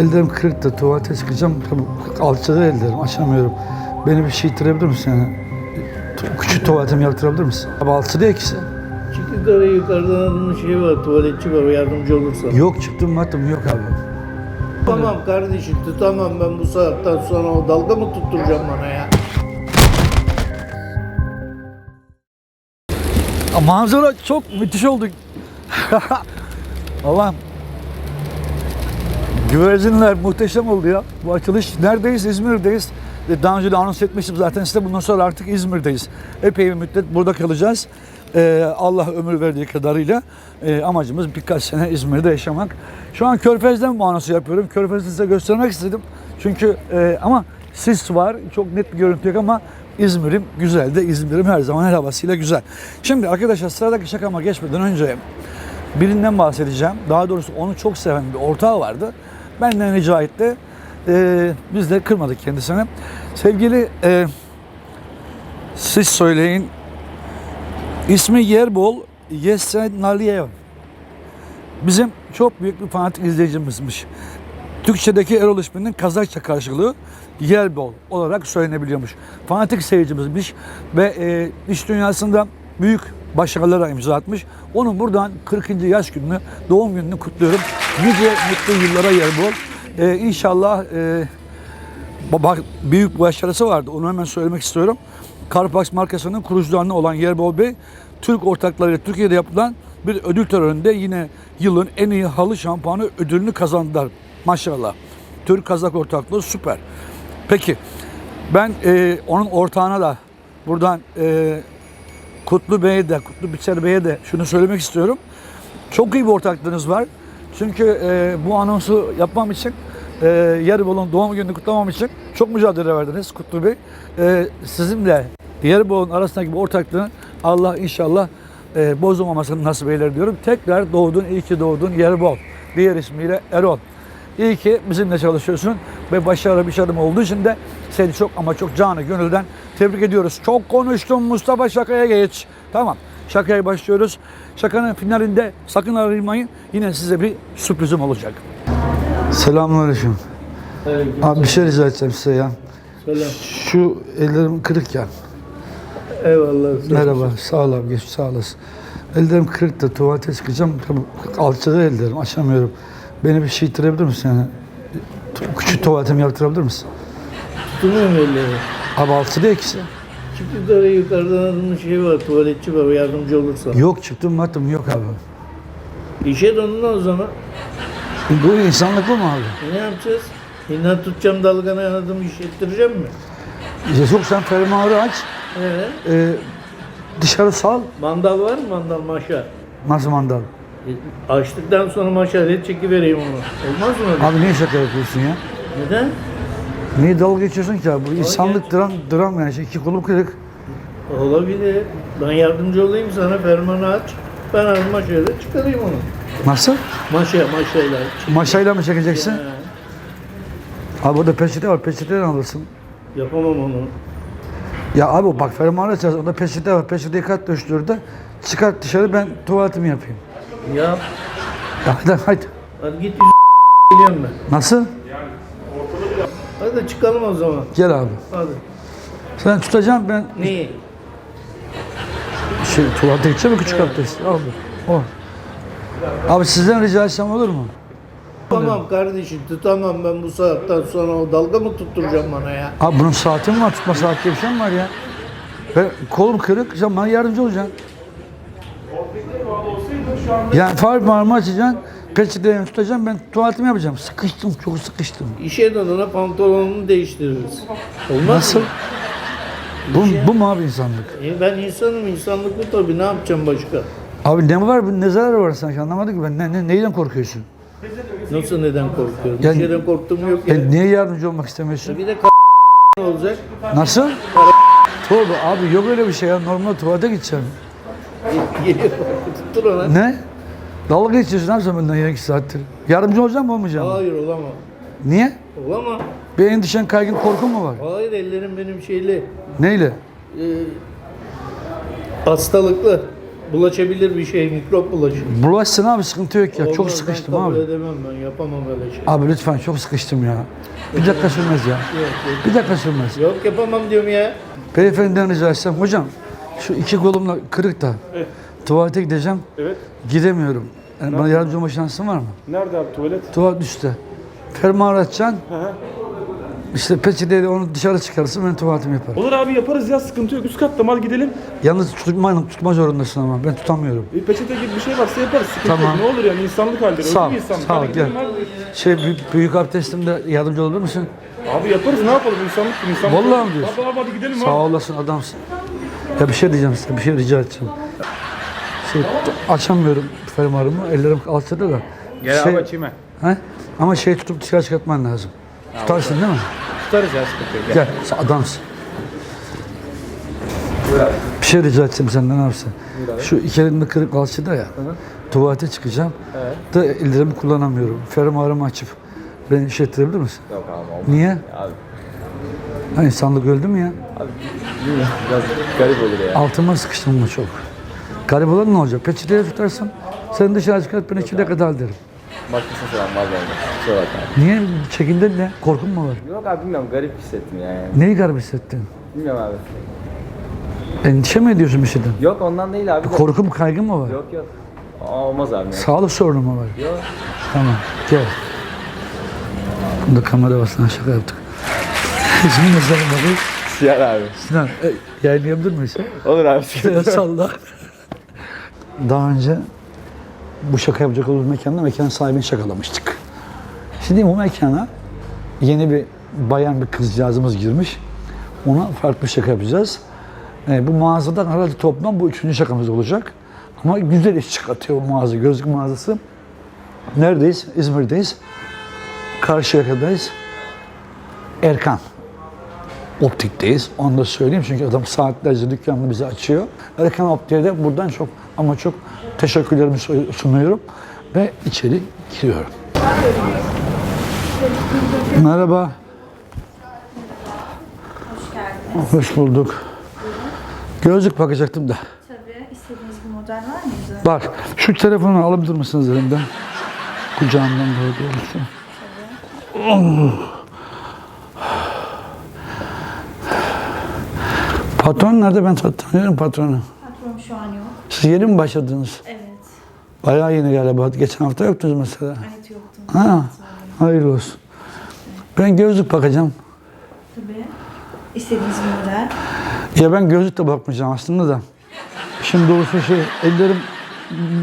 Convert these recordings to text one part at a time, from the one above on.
Ellerim kırık da tuvalete çıkacağım. Tabii alçalı ellerim açamıyorum. Beni bir şey ittirebilir misin yani? Küçük tuvaletimi yaptırabilir misin? Abi alçı değil ikisi. Çık yukarı yukarıdan şey var, tuvaletçi var, yardımcı olursa. Yok çıktım baktım yok abi. Tamam kardeşim, tutamam ben bu saatten sonra o dalga mı tutturacağım bana ya? Manzara çok müthiş oldu. Allah'ım. Güvercinler muhteşem oldu ya. Bu açılış neredeyiz? İzmir'deyiz. Daha önce de anons etmiştim zaten size. Bundan sonra artık İzmir'deyiz. Epey bir müddet burada kalacağız. Ee, Allah ömür verdiği kadarıyla e, amacımız birkaç sene İzmir'de yaşamak. Şu an Körfez'den bu anonsu yapıyorum. Körfez'i size göstermek istedim. Çünkü e, ama sis var. Çok net bir görüntü yok ama İzmir'im güzel de İzmir'im her zaman her havasıyla güzel. Şimdi arkadaşlar sıradaki şakama geçmeden önce birinden bahsedeceğim. Daha doğrusu onu çok seven bir ortağı vardı. Benden rica etti. Ee, biz de kırmadık kendisini. Sevgili e, siz söyleyin. İsmi Yerbol Yesenaliyev. Bizim çok büyük bir fanatik izleyicimizmiş. Türkçedeki Erol isminin Kazakça karşılığı Yerbol olarak söylenebiliyormuş. Fanatik seyircimizmiş ve e, iş dünyasında büyük başarılara imza atmış. Onun buradan 40. yaş gününü, doğum gününü kutluyorum. Nice mutlu yıllara Yerbol. E, inşallah e, baba büyük başarısı vardı. Onu hemen söylemek istiyorum. Carpax markasının kurucularından olan Yerbol Bey, Türk ortaklarıyla Türkiye'de yapılan bir ödül töreninde yine yılın en iyi halı şampuanı ödülünü kazandılar. Maşallah. Türk Kazak ortaklığı süper. Peki ben e, onun ortağına da buradan e, Kutlu Bey'e de, Kutlu Biçer Bey'e de şunu söylemek istiyorum. Çok iyi bir ortaklığınız var. Çünkü e, bu anonsu yapmam için, e, Yarıbol'un doğum gününü kutlamam için çok mücadele verdiniz Kutlu Bey. E, sizinle Yarıbol'un arasındaki bu ortaklığın Allah inşallah e, bozulmamasını nasip eyler diyorum. Tekrar doğdun, iyi ki doğdun Yarıbol. Diğer ismiyle Erol. İyi ki bizimle çalışıyorsun ve başarılı bir adım olduğu için de seni çok ama çok canı gönülden tebrik ediyoruz. Çok konuştum Mustafa şakaya geç. Tamam şakaya başlıyoruz. Şakanın finalinde sakın ayrılmayın. Yine size bir sürprizim olacak. Selamünaleyküm. Abi bir şey rica edeceğim size ya. Selam. Şu ellerim kırık ya. Eyvallah. Merhaba, sağ ol abi, geç sağ olasın. Ellerim kırık da tuvalete çıkacağım. Tabii alçalı ellerim, açamıyorum. Beni bir şey ittirebilir misin yani? Tu- Küçük tuvaletimi yaptırabilir misin? Tutmuyorum elleri. Abi alçı değil ikisi. Çık yukarı yukarıdan adamın şey var, tuvaletçi var, yardımcı olursa. Yok çıktım baktım yok abi. İşe dönün o zaman. Bu insanlık bu mu abi? E ne yapacağız? İnan tutacağım dalgana adamı iş ettireceğim mi? İşte yok sen fermuarı aç, Ee, e, dışarı sal. mandal var mı mandal maşa? Nasıl mandal? E, açtıktan sonra maşa çekivereyim onu. Olmaz mı öyle? Abi niye şaka yapıyorsun ya? Neden? Niye dalga geçiyorsun ki abi? Bu insanlık dram, dram yani. Şey, iki kolum kırık. Olabilir. Ben yardımcı olayım sana fermanı aç. Ben az maşayla çıkarayım onu. Nasıl? Maşa, maşayla. Maşayla mı çekeceksin? He, Abi burada peçete var, peçeteden alırsın. yapamam onu. Ya abi bak fermuarı açacağız. Onda peçete var. Peçeteyi kat döştürde. Çıkart dışarı ben tuvaletimi yapayım. Ya hadi hadi. hadi git yüz geliyorum ben. Nasıl? Hadi çıkalım o zaman. Gel abi. Hadi. Sen tutacağım ben Neyi? şey tuvalete gideceğim mi küçük abdest? Abi. O. Abi sizden rica etsem olur mu? Tamam kardeşim tutamam ben bu saatten sonra o dalga mı tutturacağım bana ya? Abi bunun saati mi var? Tutma saati diye bir şey mi var ya? Ben kolum kırık. Sen bana yardımcı olacaksın. Yani far parmağı açacaksın. Peçeteyi tutacağım. Ben tuvaletimi yapacağım. Sıkıştım. Çok sıkıştım. İşe dönene pantolonunu değiştiririz. Olmaz Nasıl? mı? Bu, bu mu abi insanlık? E ben insanım, insanlık bu tabii. Ne yapacağım başka? Abi ne var? Ne zararı var sanki anlamadım ki ben. Ne, ne, neyden korkuyorsun? Nasıl neden korkuyorum? Yani- Bir şeyden korktuğum yok ya. E, niye yardımcı olmak istemiyorsun? Bir de olacak. Nasıl? Tövbe abi yok öyle bir şey ya. Normal tuvalete gideceğim. Geliyor. Tuttur ona. Ne? Dalga geçiyorsun abi sen benden yarım iki saattir. Yardımcı olacağım mı olmayacağım mı? Hayır olamam. Niye? Olamam. Bir endişen, kaygın, korkun mu var? Hayır ellerim benim şeyli. Neyle? E, hastalıklı. bulaşabilir bir şey, mikrop bulaşır. Bulaşsın abi sıkıntı yok ya. çok Olmaz, sıkıştım ben kabul abi. edemem ben, yapamam öyle şey. Abi lütfen çok sıkıştım ya. Bir dakika sürmez ya. Yok, yok. Bir dakika sürmez. Yok yapamam diyorum ya. Beyefendiden rica etsem hocam şu iki kolumla kırık da tuvalete gideceğim. Evet. Gidemiyorum. Yani bana yardımcı olma şansın var mı? Nerede abi tuvalet? Tuvalet üstte. Fermuar açacaksın. Hı hı. İşte peçeteyle onu dışarı çıkarırsın ben tuvaletimi yaparım. Olur abi yaparız ya sıkıntı yok. Üst katta mal gidelim. Yalnız tutma, tutma zorundasın ama ben tutamıyorum. Bir peçete gibi bir şey varsa yaparız. Sıkıntı Tamam. yok. Ne olur yani insanlık halleri. Sağ ol, Öldü insanlık? sağ ol, Hadi gel. abi. Şey büyük, büyük abdestimde yardımcı olur musun? Abi yaparız ne yapalım insanlık gibi insanlık. Vallahi mi diyorsun? Abi, abi hadi gidelim Sağ abi. olasın adamsın. Ya bir şey diyeceğim size, bir şey rica edeceğim. Şey, açamıyorum fermuarımı, ellerim alçada da. Gel Şey- abi açayım ben. He? Ama şey tutup dışarı çıkartman lazım. Tutarsın değil mi? Tutarız ya sıkıntı yok. Gel. Gel, sen adamsın. Bir şey rica edeceğim senden abi sen. Şu iki elimde kırık alçıda ya. Tuvalete çıkacağım. Da ellerimi kullanamıyorum. Fermuarımı açıp beni işlettirebilir misin? Yok abi olmaz. Niye? Abi Ha, insanlık öldü mü ya? bilmiyorum biraz garip olur ya. Altıma sıkıştım mı çok? Garip olan ne olacak? Peçeteye tutarsın. Sen dışarı çıkart ben iki dakika daha derim. Bakmışsın sen var Kusura bakma. Niye? Çekindin ne? Korkun mu var? Yok abi bilmiyorum garip hissettim yani. Neyi garip hissettin? Bilmiyorum abi. Endişe mi ediyorsun bir şeyden? Yok ondan değil abi. Korku mu kaygı mı var? Yok yok. Aa, olmaz abi ya. Sağlık sorunu mu var? Yok. Tamam gel. Bunda kamera var sana şaka yaptık. Şimdi mesela bakayım. Siyah abi. Sinan e, yayınlayabilir miyiz? Olur abi. Salla. Daha önce bu şaka yapacak olduğumuz mekanda mekanın sahibini şakalamıştık. Şimdi bu mekana yeni bir bayan bir kızcağızımız girmiş. Ona farklı bir şaka yapacağız. E, bu mağazadan herhalde toplam bu üçüncü şakamız olacak. Ama güzel iş çıkartıyor bu mağaza, gözlük mağazası. Neredeyiz? İzmir'deyiz. Karşıyaka'dayız. Erkan. Optik'teyiz. Onu da söyleyeyim çünkü adam saatlerce dükkanını bize açıyor. Erkan Optik'e de buradan çok ama çok teşekkürlerimi sunuyorum ve içeri giriyorum. Merhaba. Hoş geldiniz. Hoş bulduk. Gözlük bakacaktım da. Tabii istediğiniz bir model var mıydı? Bak şu telefonu alabilir misiniz elimden? Kucağımdan doğru doğrusu. Patron nerede? Ben tanıyorum patronu. Patron şu an yok. Siz yeni mi başladınız? Evet. Bayağı yeni galiba. Geçen hafta yoktunuz mesela. Evet yoktu. Ha, hayırlı olsun. Ben gözlük bakacağım. Tabii. İstediğiniz model. Ya ben gözlük de bakmayacağım aslında da. Şimdi doğrusu şey, ellerim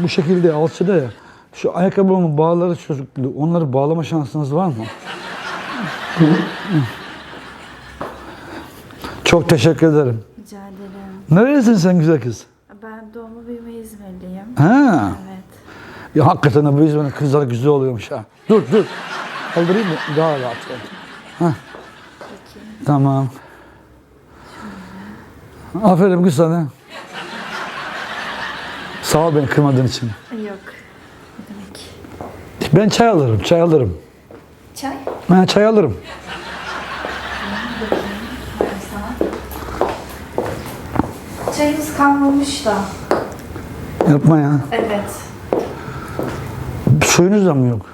bu şekilde alçıda ya. Şu ayakkabımın bağları çocuklu. Onları bağlama şansınız var mı? Çok teşekkür ederim. Neredesin sen güzel kız? Ben doğma büyüme İzmirliyim. Ha. Evet. Ya hakikaten bu İzmir'in kızları güzel oluyormuş ha. Dur dur. Kaldırayım mı? Daha rahat. ol. Hah. Tamam. Aferin kız sana. Sağ ol beni kırmadığın için. Yok. Ne demek? Ben çay alırım, çay alırım. Çay? Ben çay alırım. Çayımız kalmamış da. Yapma ya. Evet. Suyunuz da mı yok?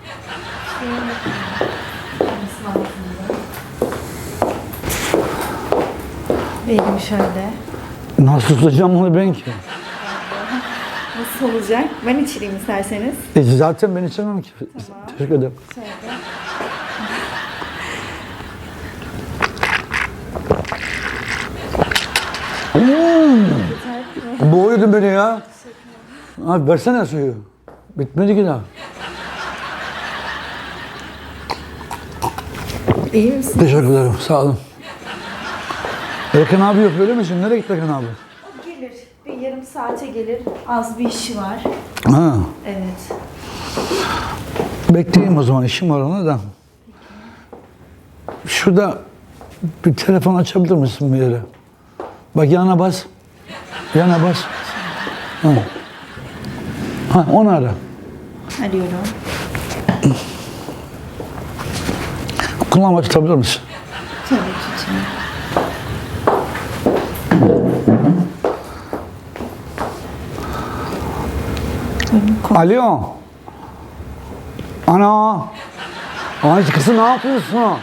Vereyim şöyle. Nasıl tutacağım onu ben ki? Nasıl olacak? Ben içireyim isterseniz. E, zaten ben içemem ki. Teşekkür ederim. Şöyle. Boğuyordun beni ya. Abi versene suyu. Bitmedi ki daha. İyi misin? Teşekkür ederim. Sağ olun. Erkan abi yok öyle misin? Nereye gitti Erkan abi? Gelir. Bir yarım saate gelir. Az bir işi var. Ha. Evet. Bekleyeyim o zaman. işim var ona da. Şurada bir telefon açabilir misin bir yere? Bak yana bas. Yana bas. Ha. Ha onu ara. Arıyorum. Kullanma tutabilir misin? Tabii tutayım. Alo. Ana. Ay kızım ne yapıyorsun?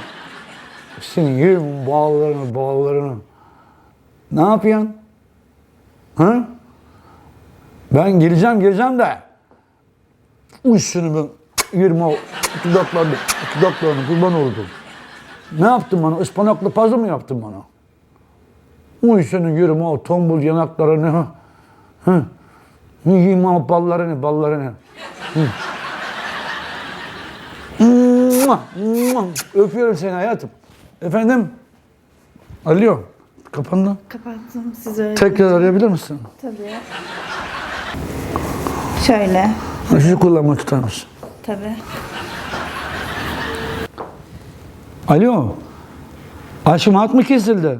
Senin yerim bağlarını bağlarını. Ne yapıyorsun? Ha? Ben geleceğim geleceğim de. Uy seni ben yerim o dudaklarını, dudaklarını kurban oldum. Ne yaptın bana? Ispanaklı pazı mı yaptın bana? Uy senin yerim o tombul yanaklarını. Hı. Yiyeyim o ballarını, ballarını. Hı. Öpüyorum seni hayatım. Efendim? Alo. Kapandı. Kapattım size. Tekrar arayabilir misin? Tabii. Şöyle. Şu kullanmayı tutar mısın? Tabii. Alo. Aşkım hat mı kesildi?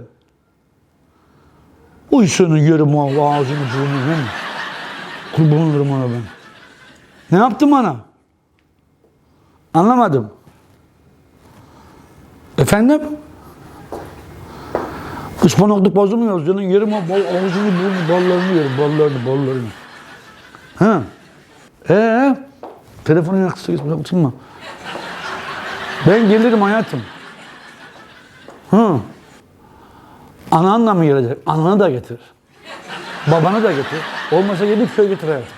Uy senin yerim o ağzını burnunu? Kurban olurum ona ben. Ne yaptın bana? Anlamadım. Efendim? Ispanaklı mı yazacaksın? Yerim o bal, ağzını burnunu, ballarını yerim. Ballarını, ballarını. Ha. Ee? Telefonu yaksın mı? Ben gelirim hayatım. Hı. Ananla mı gelecek? Ananı da getir. Babanı da getir. Olmasa yedi köy getir hayatım.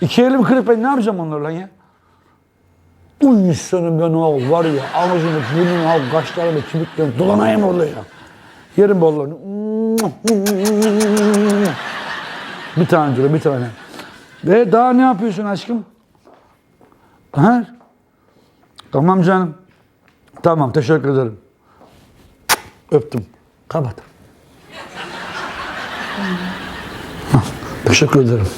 İki elim kırıp ben ne yapacağım onlarla ya? Uy senin ben o var ya ağzını burnunu al kaşlarını kemiklerini dolanayım orada ya. Yerim bollarını. Bir tane dur bir tane. Ve daha ne yapıyorsun aşkım? Ha? Tamam canım. Tamam teşekkür ederim. Öptüm. Kapat. Teşekkür ederim.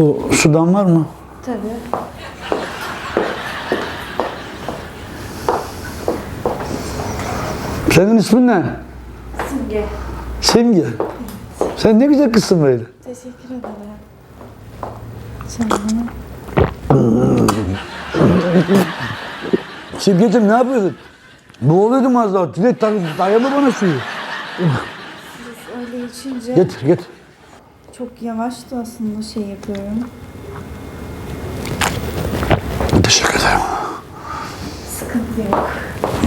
O sudan var mı? Tabii. Senin ismin ne? Simge. Simge. Sen ne güzel kızsın böyle. Teşekkür ederim. Simgeciğim ne yapıyorsun? Boğuluyordum az daha. Tület dayalı bana suyu. öyle içince Getir getir. çok yavaş da aslında şey yapıyorum. Teşekkür ederim. Sıkıntı yok.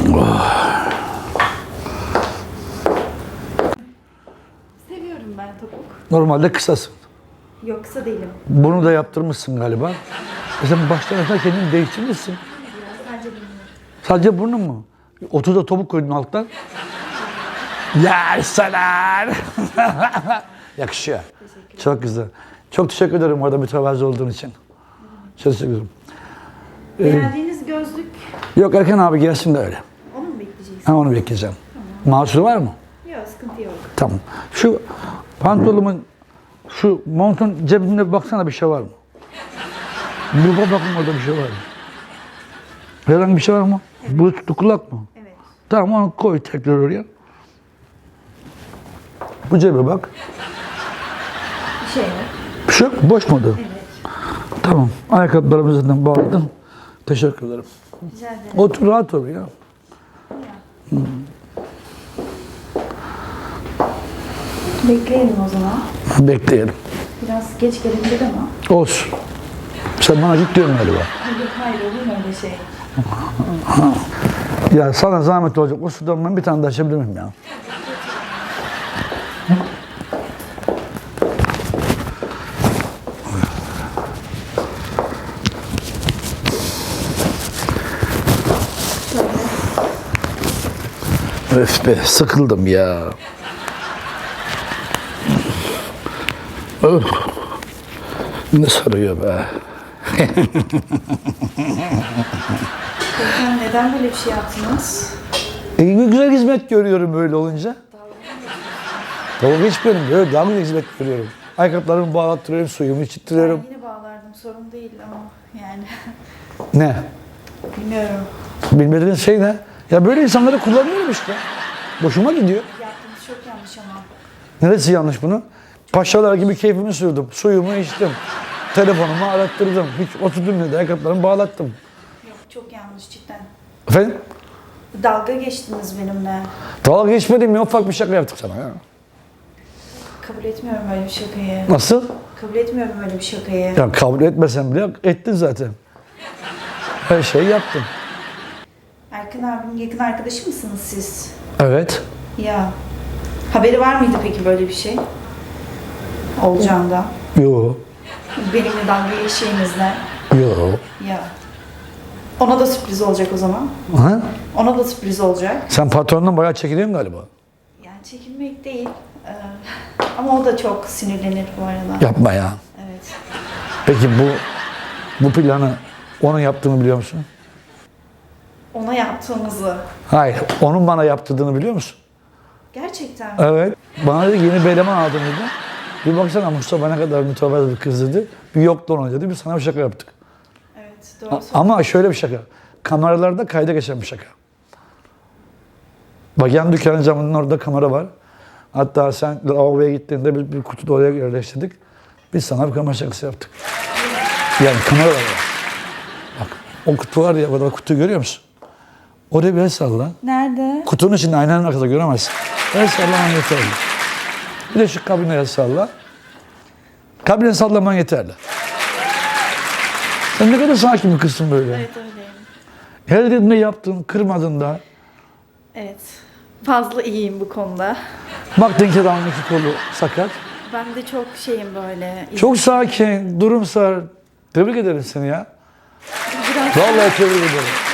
Seviyorum topuk. Normalde kısasın. Yoksa değilim. Bunu da yaptırmışsın galiba. E sen baştan aşağı kendini değiştirmişsin. Sadece bilmiyorum. Sadece burnun mu? 30'da topuk koydun alttan. Yerseler. Yakışıyor. Çok güzel. Çok teşekkür ederim orada mütevazı olduğun için. Çok teşekkür ederim. Beğendiğiniz gözlük Yok Erkan abi gelsin de öyle. onu mu bekleyeceğiz? Ha onu bekleyeceğim. Mahsuru var mı? Yok sıkıntı yok. Tamam. Şu pantolonumun, şu montun cebinde bir baksana bir şey var mı? Bak bakın orada bir şey var mı? Herhangi bir şey var mı? Bluetooth'lu kulak mı? Evet. Tamam onu koy tekrar oraya. Bu cebe bak. Bir şey yok. Bir şey yok. Boş mudur? Evet. Tamam. Ayakkabılarımı zaten bağladım. Teşekkür ederim. Rica ederim. Otur rahat ol ya. Bekleyelim o zaman. Bekleyelim. Biraz geç gelebilir ama. Olsun. Sen bana git diyorsun galiba. Hayır, olur mu öyle şey? Ya sana zahmet olacak. O sudan ben bir tane daha açabilir miyim ya? Öf be sıkıldım ya. Öf. Ne sarıyor be. Neden böyle bir şey yaptınız? E, güzel hizmet görüyorum böyle olunca. Tamam geçmiyorum. Böyle daha güzel hizmet görüyorum. Ayakkabılarımı bağlattırıyorum, suyumu içittiriyorum. Ben yine bağlardım sorun değil ama yani Ne? bilmiyorum. Bilmediğiniz şey ne? Ya böyle insanları kullanıyorum işte. Boşuma gidiyor. Yaptığınız çok yanlış ama. Neresi yanlış bunu? Paşalar gibi keyfimi sürdüm. Suyumu içtim. Telefonumu arattırdım. Hiç oturdum dedi. Ayakkabılarımı bağlattım. Yok çok yanlış cidden. Efendim? Dalga geçtiniz benimle. Dalga geçmedim ya. Ufak bir şaka yaptık sana ya. kabul etmiyorum böyle bir şakayı. Nasıl? Kabul etmiyorum böyle bir şakayı. Ya kabul etmesen bile ettin zaten. Her şeyi yaptın. Erkan abinin yakın arkadaşı mısınız siz? Evet. Ya. Haberi var mıydı peki böyle bir şey? Olacağında. Yo. Benimle dalga geçeceğinizle. Yo. Ya. Ona da sürpriz olacak o zaman. Ha? Ona da sürpriz olacak. Sen patronundan bayağı çekiliyorsun galiba. Yani çekinmek değil. Ee, ama o da çok sinirlenir bu arada. Yapma ya. Evet. Peki bu bu planı onun yaptığını biliyor musun? Ona yaptığımızı. Hayır. Onun bana yaptırdığını biliyor musun? Gerçekten mi? Evet. Bana dedi yeni bir eleman aldım dedi. Bir baksana Mustafa ne kadar mütevazı bir kız dedi. Bir yoktu onun dedi. Biz sana bir şaka yaptık. Evet. Doğru A- Ama şöyle bir şaka. Kameralarda kayda geçen bir şaka. Bak yan dükkanın camının orada kamera var. Hatta sen lavaboya gittiğinde bir, bir kutu da oraya yerleştirdik. Biz sana bir kamera şakası yaptık. Yani kamera var. Bak o kutu var ya, orada kutuyu görüyor musun? Oraya bir el salla. Nerede? Kutunun içinde aynanın arkasında göremezsin. El sallaman yeterli. Bir de şu kabine el salla. Kabine sallaman yeterli. Sen ne kadar sakin bir kızsın böyle. Evet öyleyim. Her dediğinde yaptın, kırmadın da. Evet. Fazla iyiyim bu konuda. Baktın ki adamın iki kolu sakat. Ben de çok şeyim böyle. Çok sakin, durumsar. Tebrik ederim seni ya. Biraz Vallahi tebrik ederim.